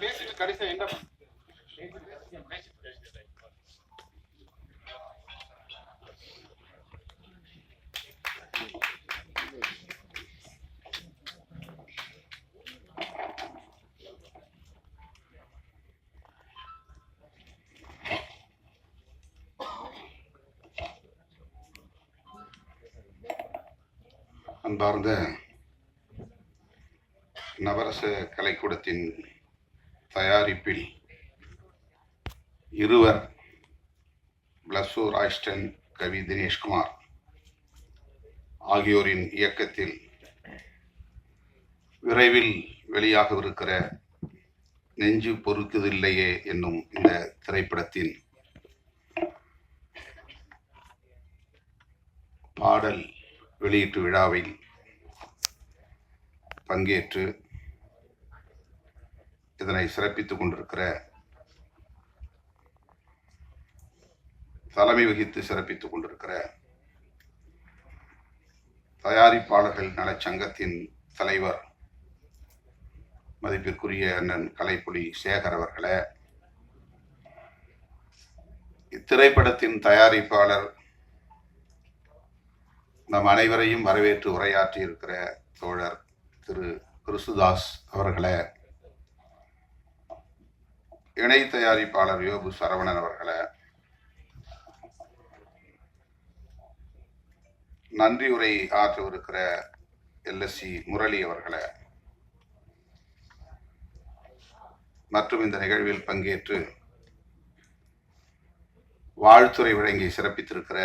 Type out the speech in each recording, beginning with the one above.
பேசிட்டு கடைசியா என்ன அன்பார்ந்த நவரச கலைக்கூடத்தின் தயாரிப்பில் இருவர் பிளஸ்ஸோ ராய்ஸ்டன் கவி தினேஷ்குமார் ஆகியோரின் இயக்கத்தில் விரைவில் வெளியாகவிருக்கிற நெஞ்சு பொறுக்குதில்லையே என்னும் இந்த திரைப்படத்தின் பாடல் வெளியீட்டு விழாவில் பங்கேற்று இதனை சிறப்பித்துக் கொண்டிருக்கிற தலைமை வகித்து சிறப்பித்துக் கொண்டிருக்கிற தயாரிப்பாளர்கள் நலச்சங்கத்தின் தலைவர் மதிப்பிற்குரிய அண்ணன் கலைப்புலி சேகர் அவர்களே இத்திரைப்படத்தின் தயாரிப்பாளர் நம் அனைவரையும் வரவேற்று உரையாற்றி இருக்கிற தோழர் திரு கிறிஸ்துதாஸ் அவர்களே இணை தயாரிப்பாளர் யோபு சரவணன் அவர்களை நன்றி உரை ஆற்றவிருக்கிற எல்எஸ்சி முரளி அவர்களை மற்றும் இந்த நிகழ்வில் பங்கேற்று வாழ்த்துறை வழங்கி சிறப்பித்திருக்கிற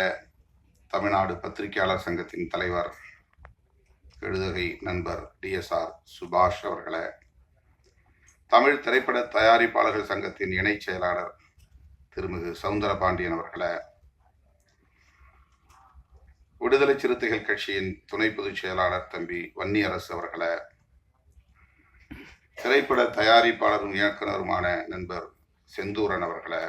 தமிழ்நாடு பத்திரிகையாளர் சங்கத்தின் தலைவர் எழுதுகை நண்பர் டிஎஸ்ஆர் சுபாஷ் அவர்களை தமிழ் திரைப்பட தயாரிப்பாளர்கள் சங்கத்தின் இணைச் செயலாளர் திருமிகு சவுந்தரபாண்டியன் அவர்களை. விடுதலை சிறுத்தைகள் கட்சியின் துணை பொதுச் செயலாளர் தம்பி வன்னியரசு அவர்களை. திரைப்பட தயாரிப்பாளரும் இயக்குனருமான நண்பர் செந்தூரன் அவர்களை.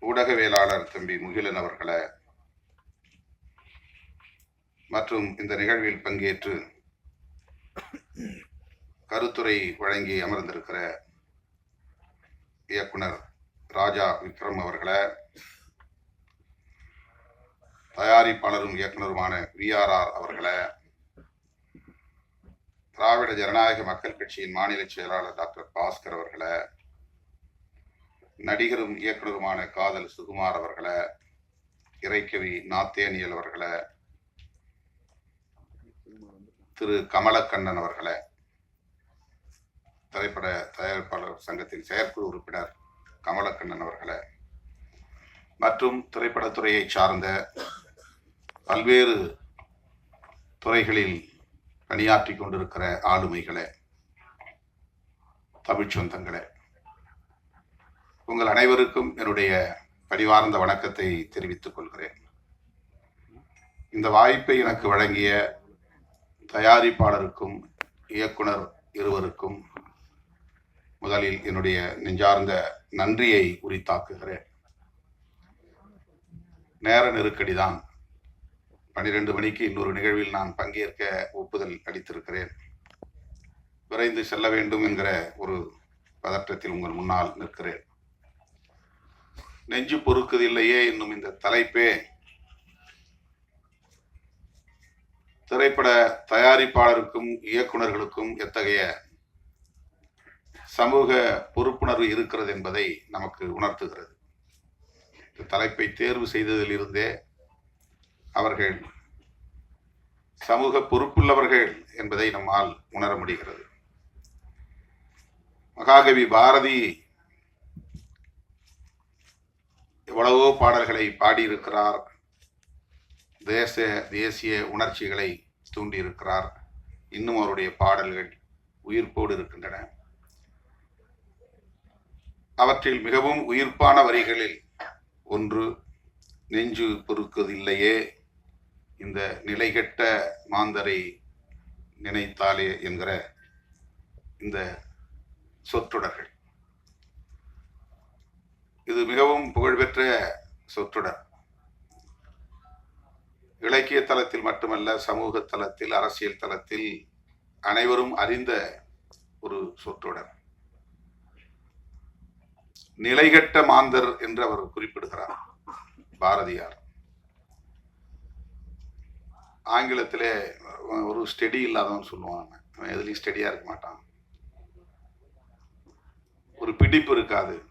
ஊடகவியலாளர் தம்பி முகிலன் அவர்களை. மற்றும் இந்த நிகழ்வில் பங்கேற்று கருத்துரை வழங்கி அமர்ந்திருக்கிற இயக்குனர் ராஜா விக்ரம் அவர்களை தயாரிப்பாளரும் இயக்குனருமான விஆர்ஆர் அவர்களை திராவிட ஜனநாயக மக்கள் கட்சியின் மாநில செயலாளர் டாக்டர் பாஸ்கர் அவர்களை நடிகரும் இயக்குனருமான காதல் சுகுமார் அவர்களை இறைக்கவி நாத்தேனியல் அவர்களை திரு கமலக்கண்ணன் அவர்களை திரைப்பட தயாரிப்பாளர் சங்கத்தின் செயற்குழு உறுப்பினர் கமலக்கண்ணன் அவர்களை. மற்றும் திரைப்படத்துறையை சார்ந்த பல்வேறு துறைகளில் பணியாற்றி கொண்டிருக்கிற ஆளுமைகளை தமிழ்ச் சொந்தங்களே. உங்கள் அனைவருக்கும் என்னுடைய பரிவார்ந்த வணக்கத்தை தெரிவித்துக் கொள்கிறேன். இந்த வாய்ப்பை எனக்கு வழங்கிய தயாரிப்பாளருக்கும் இயக்குனர் இருவருக்கும் முதலில் என்னுடைய நெஞ்சார்ந்த நன்றியை உரித்தாக்குகிறேன். நேர நெருக்கடிதான். பன்னிரண்டு மணிக்கு இன்னொரு நிகழ்வில் நான் பங்கேற்க ஒப்புதல் அளித்திருக்கிறேன். விரைந்து செல்ல வேண்டும் என்கிற ஒரு பதற்றத்தில் உங்கள் முன்னால் நிற்கிறேன். நெஞ்சு பொறுக்குதில்லையே என்னும் இந்த தலைப்பே திரைப்பட தயாரிப்பாளருக்கும் இயக்குனர்களுக்கும் எத்தகைய சமூக பொறுப்புணர்வு இருக்கிறது என்பதை நமக்கு உணர்த்துகிறது. இந்த தலைப்பை தேர்வு செய்ததிலிருந்தே அவர்கள் சமூக பொறுப்புள்ளவர்கள் என்பதை நம்மால் உணர முடிகிறது. மகாகவி பாரதி எவ்வளவோ பாடல்களை பாடியிருக்கிறார். தேச தேசிய உணர்ச்சிகளை தூண்டியிருக்கிறார். இன்னும் அவருடைய பாடல்கள் உயிர்ப்போடு இருக்கின்றன. அவற்றில் மிகவும் உயிர்ப்பான வரிகளில் ஒன்று நெஞ்சு பொறுக்கதில்லையே இந்த நிலைகெட்ட மாந்தரை நினைத்தாலே என்கிற இந்த சொற்றொடர்கள். இது மிகவும் புகழ்பெற்ற சொற்றொடர். இலக்கிய தளத்தில் மட்டுமல்ல சமூக தளத்தில் அரசியல் தளத்தில் அனைவரும் அறிந்த ஒரு சொற்றொடர். நிலைகட்ட மாந்தர் என்று அவர் குறிப்பிடுகிறார். பாரதியார். ஆங்கிலத்திலே ஒரு ஸ்டெடி இல்லாதவன் சொல்லுவாங்க அவன். எதுலையும் ஸ்டெடியா இருக்க மாட்டான். ஒரு பிடிப்பு இருக்காது.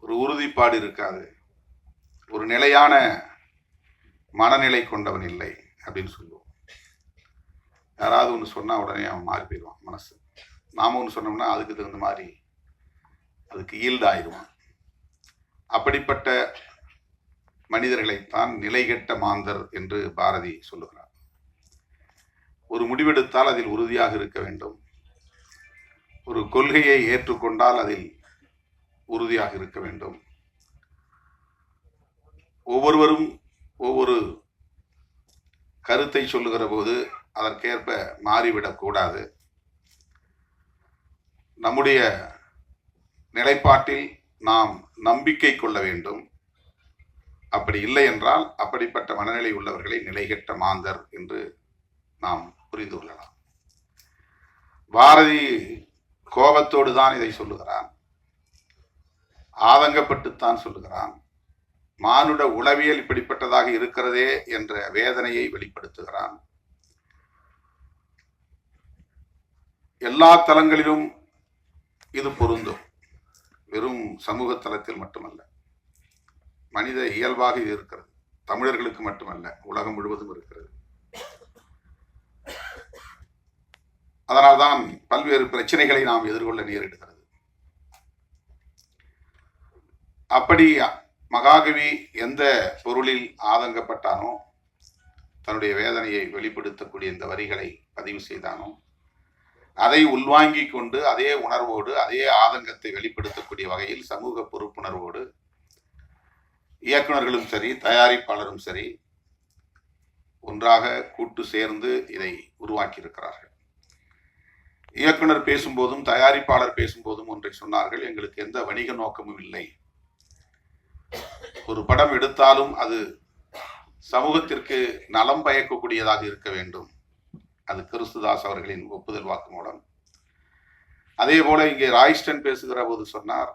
ஒரு உறுதிப்பாடு இருக்காது. ஒரு நிலையான மனநிலை கொண்டவன் இல்லை அப்படின்னு சொல்லுவோம். யாராவது ஒன்று சொன்னால் உடனே அவன் மாறி போயிடுவான் மனசு. நாம ஒன்று சொன்னோம்னா அதுக்கு தகுந்த மாதிரி அதுக்கு ஈல்டாயிடுவான். அப்படிப்பட்ட மனிதர்களைத்தான் நிலைகெட்ட மாந்தர் என்று பாரதி சொல்லுகிறார். ஒரு முடிவெடுத்தால் அதில் உறுதியாக இருக்க வேண்டும். ஒரு கொள்கையை ஏற்றுக்கொண்டால் அதில் உறுதியாக இருக்க வேண்டும். ஒவ்வொருவரும் ஒவ்வொரு கருத்தை சொல்லுகிற போது அதற்கேற்ப மாறிவிடக்கூடாது. நம்முடைய நிலைப்பாட்டில் நாம் நம்பிக்கை கொள்ள வேண்டும். அப்படி இல்லை என்றால் அப்படிப்பட்ட மனநிலை உள்ளவர்களை நிலைகெட்ட மாந்தர் என்று நாம் புரிந்து கொள்ளலாம். பாரதி கோபத்தோடு தான் இதை சொல்லுகிறான். ஆதங்கப்பட்டுத்தான் சொல்லுகிறான். மானுட உளவியல் இப்படிப்பட்டதாக இருக்கிறதே என்ற வேதனையை வெளிப்படுத்துகிறான். எல்லா தலங்களிலும் இது பொருந்தும். வெறும் சமூக தளத்தில் மட்டுமல்ல மனித இயல்பாக இது இருக்கிறது. தமிழர்களுக்கு மட்டுமல்ல உலகம் முழுவதும் இருக்கிறது. அதனால்தான் பல்வேறு பிரச்சனைகளை நாம் எதிர்கொள்ள நேரிடுகிறது. அப்படி மகாகவி எந்த பொருளில் ஆதங்கப்பட்டானோ தன்னுடைய வேதனையை வெளிப்படுத்தக்கூடிய இந்த வரிகளை பதிவு செய்தானோ அதை உள்வாங்கி கொண்டு அதே உணர்வோடு அதே ஆதங்கத்தை வெளிப்படுத்தக்கூடிய வகையில் சமூக பொறுப்புணர்வோடு இயக்குனர்களும் சரி தயாரிப்பாளரும் சரி ஒன்றாக கூட்டு சேர்ந்து இதை உருவாக்கியிருக்கிறார்கள். இயக்குனர் பேசும்போதும் தயாரிப்பாளர் பேசும்போதும் ஒன்றை சொன்னார்கள் எங்களுக்கு எந்த வணிக நோக்கமும் இல்லை. ஒரு படம் எடுத்தாலும் அது சமூகத்திற்கு நலம் பயக்கக்கூடியதாக இருக்க வேண்டும். அது கிறிஸ்துதாஸ் அவர்களின் ஒப்புதல் வாக்குமூலம் அதே போல இங்கே ராய்ஸ்டன் பேசுகிற போது சொன்னார்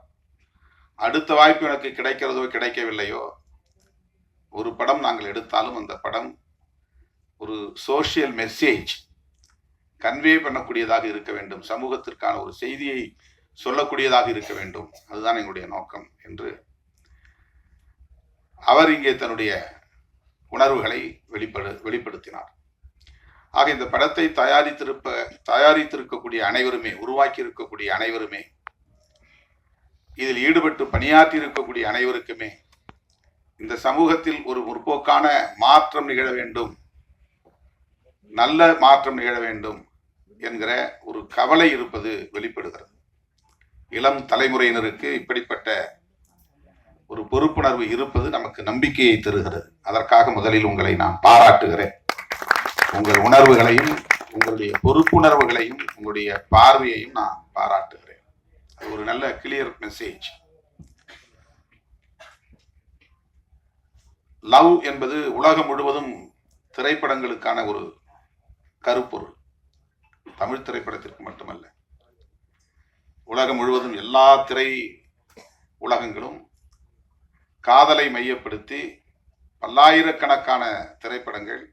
அடுத்த வாய்ப்பு எனக்கு கிடைக்கிறதோ கிடைக்கவில்லையோ ஒரு படம் நாங்கள் எடுத்தாலும் அந்த படம் ஒரு சோஷியல் மெசேஜ் கன்வே பண்ணக்கூடியதாக இருக்க வேண்டும். சமூகத்திற்கான ஒரு செய்தியை சொல்லக்கூடியதாக இருக்க வேண்டும். அதுதான் எங்களுடைய நோக்கம் என்று அவர் இங்கே தன்னுடைய உணர்வுகளை வெளிப்படு வெளிப்படுத்தினார். ஆக இந்த படத்தை தயாரித்திருப்ப தயாரித்திருக்கக்கூடிய அனைவருமே உருவாக்கி இருக்கக்கூடிய அனைவருமே இதில் ஈடுபட்டு பணியாற்றி இருக்கக்கூடிய அனைவருக்குமே இந்த சமூகத்தில் ஒரு முற்போக்கான மாற்றம் நிகழ வேண்டும் நல்ல மாற்றம் நிகழ வேண்டும் என்கிற ஒரு கவலை இருப்பது வெளிப்படுகிறது. இளம் தலைமுறையினருக்கு இப்படிப்பட்ட ஒரு பொறுப்புணர்வு இருப்பது நமக்கு நம்பிக்கையை தருகிறது. அதற்காக முதலில் உங்களை நான் பாராட்டுகிறேன். உங்கள் உணர்வுகளையும் உங்களுடைய பொறுப்புணர்வுகளையும் உங்களுடைய பார்வையையும் நான் பாராட்டுகிறேன். அது ஒரு நல்ல கிளியர் மெசேஜ் லவ் என்பது உலகம் முழுவதும் திரைப்படங்களுக்கான ஒரு கருப்பொருள். தமிழ் திரைப்படத்திற்கு மட்டுமல்ல. உலகம் முழுவதும் எல்லா திரை உலகங்களும் காதலை மையப்படுத்தி பல்லாயிரக்கணக்கான திரைப்படங்கள்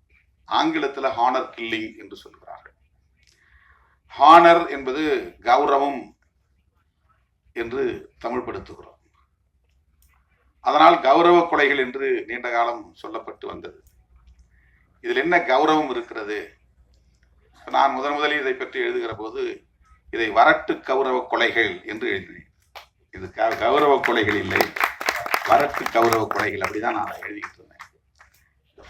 ஆங்கிலத்தில் ஹானர் கில்லிங் என்று சொல்கிறார்கள். ஹானர் என்பது கௌரவம் என்று தமிழ்படுத்துகிறோம். அதனால் கௌரவ கொலைகள் என்று நீண்ட காலம் சொல்லப்பட்டு வந்தது. இதில் என்ன கௌரவம் இருக்கிறது? நான் முதன் முதலில் இதை பற்றி எழுதுகிற போது இதை வரட்டு கௌரவ கொலைகள் என்று எழுதினேன். இது கௌரவ கொலைகள் இல்லை. வரட்டு கௌரவ கொலைகள் அப்படிதான் நான் எழுதிட்டு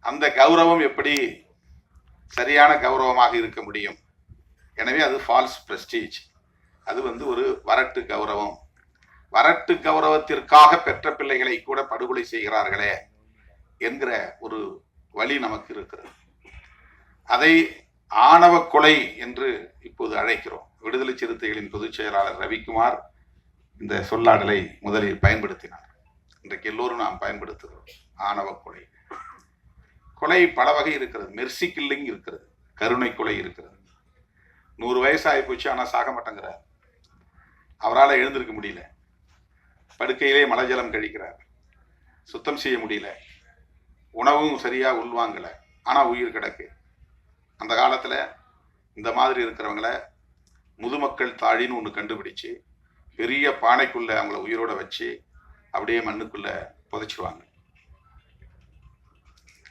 அந்த கௌரவம் எப்படி சரியான கௌரவமாக இருக்க முடியும்? எனவே அது ஃபால்ஸ் பிரஸ்டீஜ் அது வந்து ஒரு வரட்டு கௌரவம். வரட்டு கௌரவத்திற்காக பெற்ற பிள்ளைகளை கூட படுகொலை செய்கிறார்களே என்கிற ஒரு வழி நமக்கு இருக்கிறது. அதை ஆணவ கொலை என்று இப்போது அழைக்கிறோம். விடுதலை சிறுத்தைகளின் பொதுச் செயலாளர் ரவிக்குமார் இந்த சொல்லாடலை முதலில் பயன்படுத்தினார். இன்றைக்கு எல்லோரும் நாம் பயன்படுத்துகிறோம். ஆணவ கொலை. கொலை பல வகை இருக்கிறது. மெர்சி கில்லிங் இருக்கிறது. கருணை கொலை இருக்கிறது. நூறு வயசு ஆகி போச்சு ஆனால் சாக மாட்டேங்கிறார். அவரால் எழுந்திருக்க முடியல. படுக்கையிலே மலஜலம் கழிக்கிறார். சுத்தம் செய்ய முடியல. உணவும் சரியாக உள்வாங்கல ஆனால் உயிர் கிடக்கு. அந்த காலத்தில் இந்த மாதிரி இருக்கிறவங்கள முதுமக்கள் தாழின்னு ஒன்று கண்டுபிடிச்சு பெரிய பானைக்குள்ளே அவங்கள உயிரோட வச்சு அப்படியே மண்ணுக்குள்ளே புதைச்சிருவாங்க.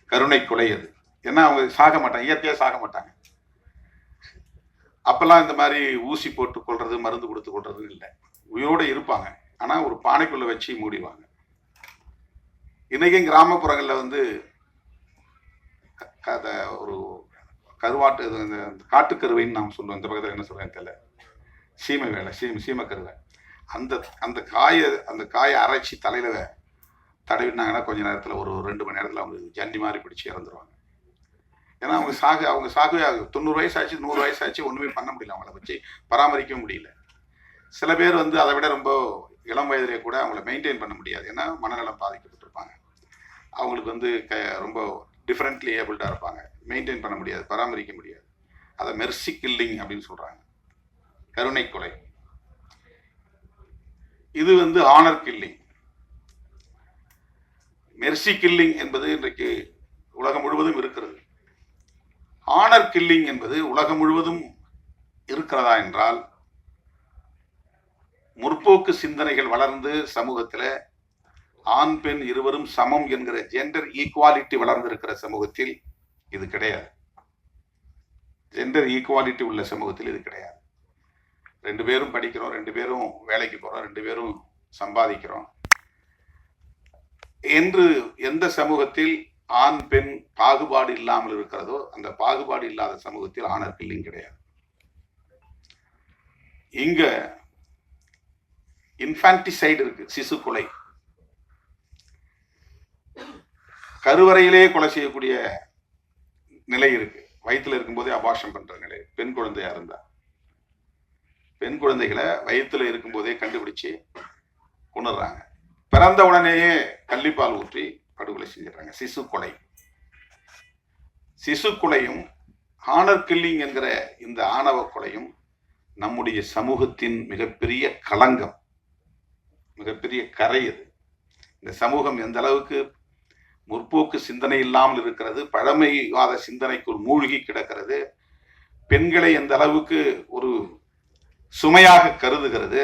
கருணை கொலை அது. ஏன்னா அவங்க சாக மாட்டாங்க. இயற்கையாக சாக மாட்டாங்க. அப்பெல்லாம் இந்த மாதிரி ஊசி போட்டு கொள்றது மருந்து கொடுத்து கொள்றது இல்லை. உயிரோடு இருப்பாங்க. ஆனால் ஒரு பானைக்குள்ள வச்சு மூடிடுவாங்க. இன்றைக்கும் கிராமப்புறங்களில் வந்து க- ஒரு கருவாட்டு இந்த காட்டுக்கருவைன்னு நாம் சொல்லுவோம். இந்த பக்கத்தில் என்ன சொல்கிறேன்னு தெரியல. சீமை வேலை சீமை சீமக்கருவை. அந்த அந்த காயை அந்த காயை அரைச்சி தலையில் தடவினாங்கன்னா கொஞ்ச நேரத்தில் ஒரு ரெண்டு மணி நேரத்தில் அவங்க ஜண்டி மாதிரி பிடிச்சி இறந்துருவாங்க. ஏன்னா அவங்க சாகு அவங்க சாகு தொண்ணூறு வயசு ஆச்சு நூறு வயசு ஆச்சு ஒன்றுமே பண்ண முடியல அவங்கள வச்சு பராமரிக்க முடியல. சில பேர் வந்து அதை விட ரொம்ப இளம் வயதிலே கூட அவங்கள மெயின்டைன் பண்ண முடியாது. ஏன்னா மனநலம் பாதிக்கப்பட்டிருப்பாங்க. அவங்களுக்கு வந்து க ரொம்ப டிஃப்ரெண்ட்லி ஏபிள்டாக இருப்பாங்க. மெயின்டைன் பண்ண முடியாது பராமரிக்க முடியாது. அதை மெர்சி கில்லிங் அப்படின்னு சொல்கிறாங்க கருணை கொலை. இது வந்து ஆனர் கில்லிங் மெர்சி கில்லிங் என்பது இன்றைக்கு உலகம் முழுவதும் இருக்கிறது. ஆனர் கில்லிங் என்பது உலகம் முழுவதும் இருக்கிறதா என்றால் முற்போக்கு சிந்தனைகள் வளர்ந்து சமூகத்தில் ஆண் பெண் இருவரும் சமம் என்கிற ஜெண்டர் ஈக்குவாலிட்டி வளர்ந்திருக்கிற சமூகத்தில் இது கிடையாது. ஜெண்டர் ஈக்குவாலிட்டி உள்ள சமூகத்தில் இது கிடையாது. ரெண்டு பேரும் படிக்கிறோம் ரெண்டு பேரும் வேலைக்கு போகிறோம் ரெண்டு பேரும் சம்பாதிக்கிறோம். என்று எந்த சமூகத்தில் ஆண் பெண் பாகுபாடு இல்லாமல் இருக்கிறதோ அந்த பாகுபாடு இல்லாத சமூகத்தில் ஆணர் பிள்ளையும் கிடையாது. இங்க இன்ஃபான்டிசைடு இருக்கு சிசு கொலை. கருவறையிலே கொலை செய்யக்கூடிய நிலை இருக்கு. வயிற்றுல இருக்கும்போதே அபாஷம் பண்ற நிலை. பெண் குழந்தையா இருந்தா. பெண் குழந்தைகளை வயிற்றுல இருக்கும்போதே கண்டுபிடிச்சு கொண்டுடுறாங்க பிறந்த உடனேயே கள்ளிப்பால் ஊற்றி படுகொலை செஞ்சிடறாங்க சிசு கொலை. சிசு கொலையும் ஆனர் கில்லிங் என்கிற இந்த ஆணவ கொலையும் நம்முடைய சமூகத்தின் மிகப்பெரிய களங்கம். மிகப்பெரிய கரை அது. இந்த சமூகம் எந்த அளவுக்கு முற்போக்கு சிந்தனை இல்லாமல் இருக்கிறது பழமைவாத சிந்தனைக்குள் மூழ்கி கிடக்கிறது பெண்களை எந்த அளவுக்கு ஒரு சுமையாக கருதுகிறது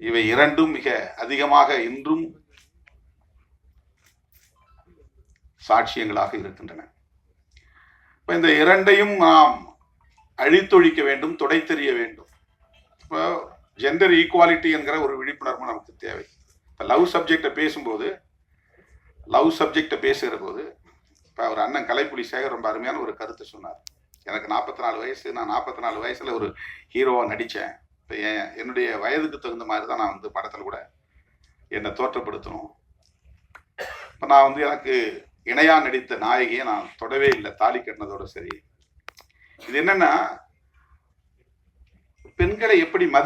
இவை இரண்டும் மிக அதிகமாக இன்றும் சாட்சியங்களாக இருக்கின்றன. இப்போ இந்த இரண்டையும் நாம் அழித்தொழிக்க வேண்டும் துடைத்தெறிய வேண்டும். இப்போ ஜெண்டர் ஈக்குவாலிட்டி என்கிற ஒரு விழிப்புணர்வு நமக்கு தேவை. இப்போ லவ் சப்ஜெக்டை பேசும்போது லவ் சப்ஜெக்டை பேசுகிற போது இப்போ அவர் அண்ணன் கலைப்புலி சேகர் ரொம்ப அருமையான ஒரு கருத்தை சொன்னார். எனக்கு நாற்பத்தி நாலு வயசு நான் நாற்பத்தி நாலு வயசில் ஒரு ஹீரோவாக நடித்தேன் இப்போ என் என்னுடைய வயதுக்கு தகுந்த மாதிரி தான் நான் வந்து படத்தில் கூட என்னை தோற்றப்படுத்தணும். இப்போ நான் வந்து எனக்கு இணையாக நடித்த நாயகியை நான் தொடவே இல்லை தாலி கட்டினதோட சரி. இது என்னன்னா பெண்களை எப்படி மதி